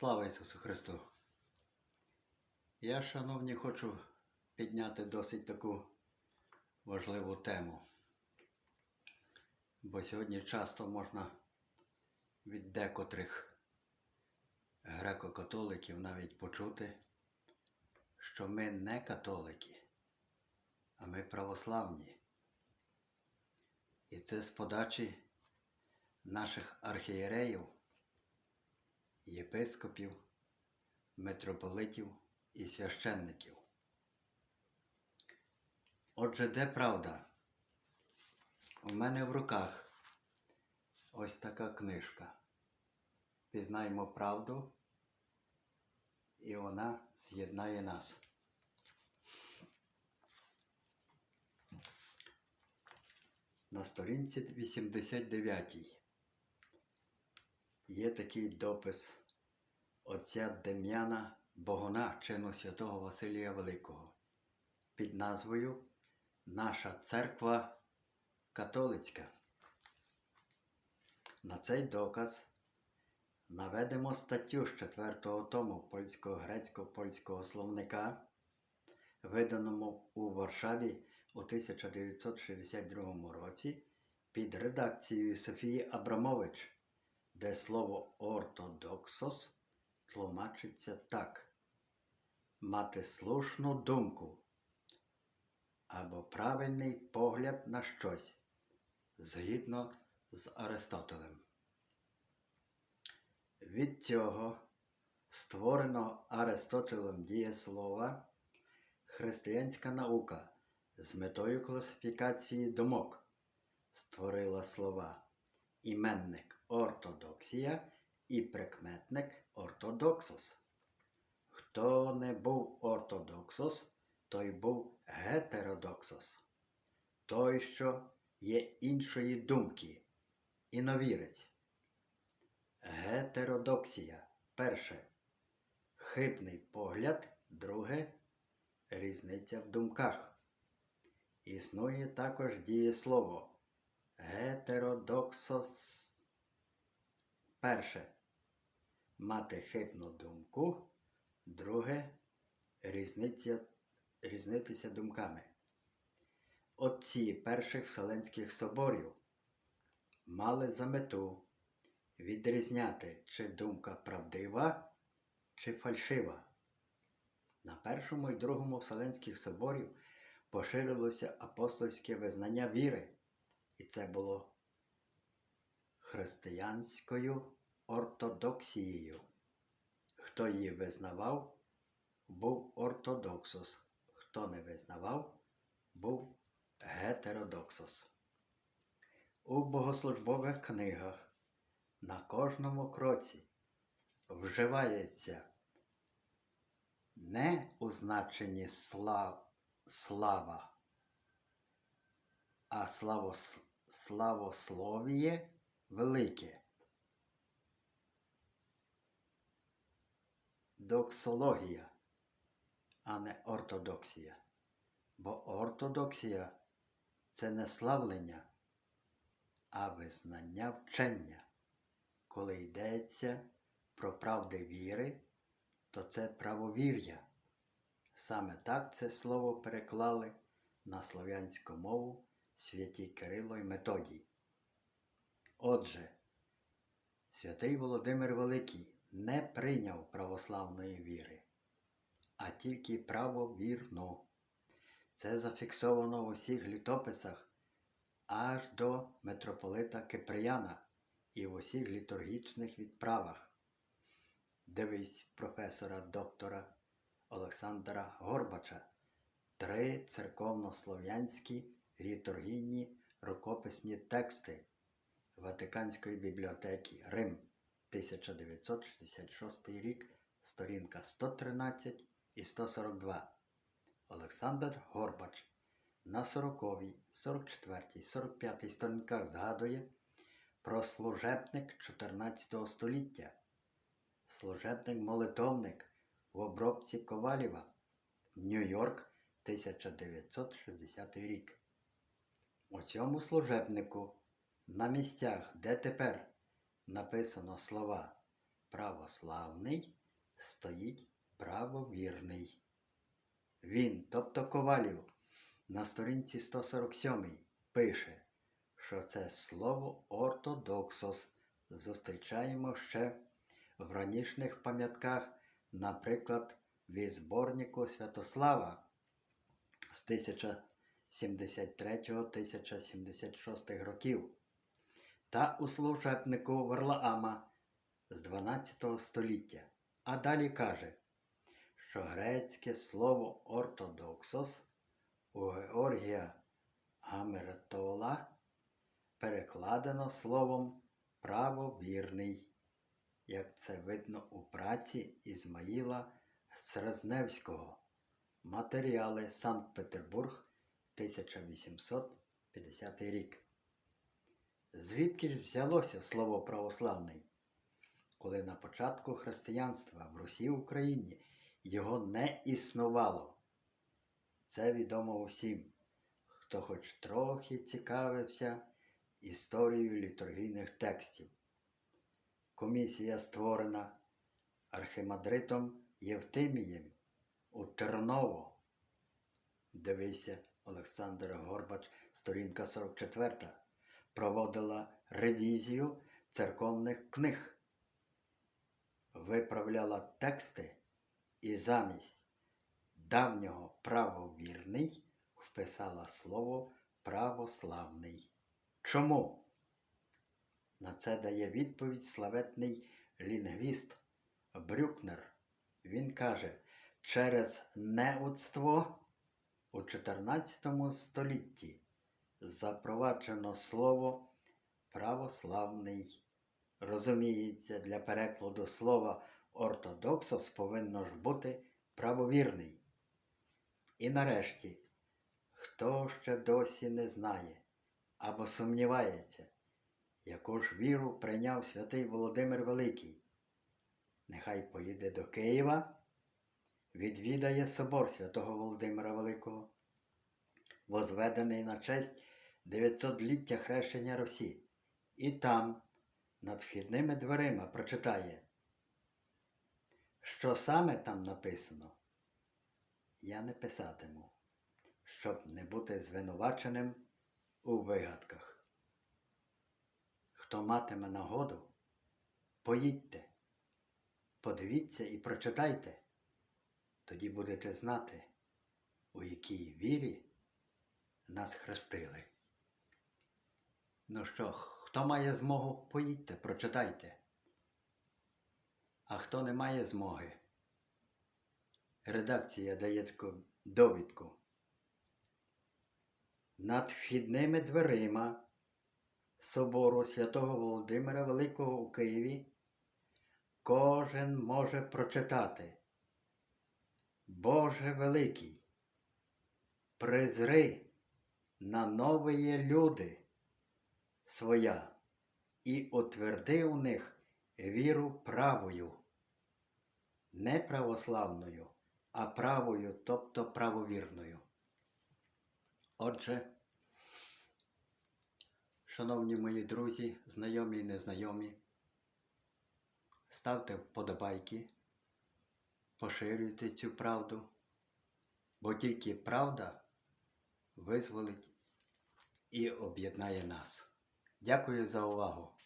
Слава Ісусу Христу! Я, шановні, хочу підняти досить таку важливу тему. Бо сьогодні часто можна від декотрих греко-католиків навіть почути, що ми не католики, а ми православні. І це з подачі наших архієреїв єпископів, митрополитів і священників. Отже, де правда? У мене в руках ось така книжка. Пізнаємо правду, і вона з'єднає нас. На сторінці 89 є такий допис отця Дем'яна Богуна, чину святого Василія Великого, під назвою Наша церква католицька. На цей доказ наведемо статтю з 4 тому польсько-грецько-польського словника, виданому у Варшаві у 1962 році під редакцією Софії Абрамович де слово ортодоксос тлумачиться так: мати слушну думку або правильний погляд на щось згідно з Аристотелем. Від цього створеного Аристотелем дієслова християнська наука з метою класифікації думок створила слова іменник ортодоксія і прикметник ортодоксос. Хто не був ортодоксос, той був гетеродоксос. Той, що є іншої думки, іновірець. Гетеродоксія перше. Хибний погляд, друге різниця в думках. Існує також дієслово гетеродоксос. Перше мати хибну думку, друге різниця, різнитися думками. Отці перших Вселенських соборів мали за мету відрізняти, чи думка правдива, чи фальшива. На першому і другому Вселенських соборів поширилося апостольське визнання віри, і це було християнською ортодоксією. Хто її визнавав, був ортодоксос, хто не визнавав, був гетеродоксос. У богослужбових книгах на кожному кроці вживається не у значенні слав, слава, а славос, славословіє велике. Доксологія, а не ортодоксія. Бо ортодоксія це не славлення, а визнання вчення. Коли йдеться про правди віри, то це правовір'я. Саме так це слово переклали на слов'янську мову святі Кирило й Методій. Отже, святий Володимир Великий не прийняв православної віри, а тільки правовірну. Це зафіксовано в усіх літописах аж до митрополита Киприяна і в усіх літургічних відправах. Дивись професора доктора Олександра Горбача, три церковнослов'янські літургійні рукописні тексти. Ватиканської бібліотеки Рим 1966 рік, сторінка 113 і 142. Олександр Горбач на 40-й, 44, 45 сторінках згадує про служебник 14 століття, служебник-молитовник в обробці Ковалєва, Нью-Йорк 1960 рік. У цьому служебнику на місцях, де тепер написано слова православний стоїть правовірний. Він, тобто Ковалів, на сторінці 147 пише, що це слово ортодоксос зустрічаємо ще в ранішніх пам'ятках, наприклад, від зборнику Святослава з 1073-1076 років та у служебнику Варлаама з 12 століття. А далі каже, що грецьке слово ортодоксос у Георгія Гамеретола перекладено словом правовірний, як це видно у праці Ізмаїла Срезневського. Матеріали Санкт-Петербург 1850 рік. Звідки ж взялося слово православний? Коли на початку християнства в Русі Україні його не існувало. Це відомо усім, хто хоч трохи цікавився історією літургійних текстів. Комісія створена архимандритом Євтимієм у Терново. Дивися, Олександр Горбач, сторінка 44, проводила ревізію церковних книг, виправляла тексти і замість давнього правовірний вписала слово православний. Чому? На це дає відповідь славетний лінгвіст Брюкнер. Він каже, через неудство у 14 столітті запроваджено слово православний. Розуміється, для перекладу слова ортодоксос повинно ж бути правовірний. І нарешті, хто ще досі не знає або сумнівається, яку ж віру прийняв святий Володимир Великий, нехай поїде до Києва, відвідає собор святого Володимира Великого, возведений на честь 900-ліття хрещення Русі, і там, над вхідними дверима, прочитає, що саме там написано, я не писатиму, щоб не бути звинуваченим у вигадках. Хто матиме нагоду, поїдьте, подивіться і прочитайте, тоді будете знати, у якій вірі нас хрестили. Ну що, хто має змогу, поїдьте, прочитайте. А хто не має змоги, редакція дає таку довідку. Над вхідними дверима собору святого Володимира Великого у Києві кожен може прочитати. Боже Великий, призри на нові люди своя і утверди у них віру правою, не православною, а правою, тобто правовірною. Отже, шановні мої друзі, знайомі і незнайомі, ставте вподобайки, поширюйте цю правду, бо тільки правда визволить і об'єднає нас. Дякую за увагу!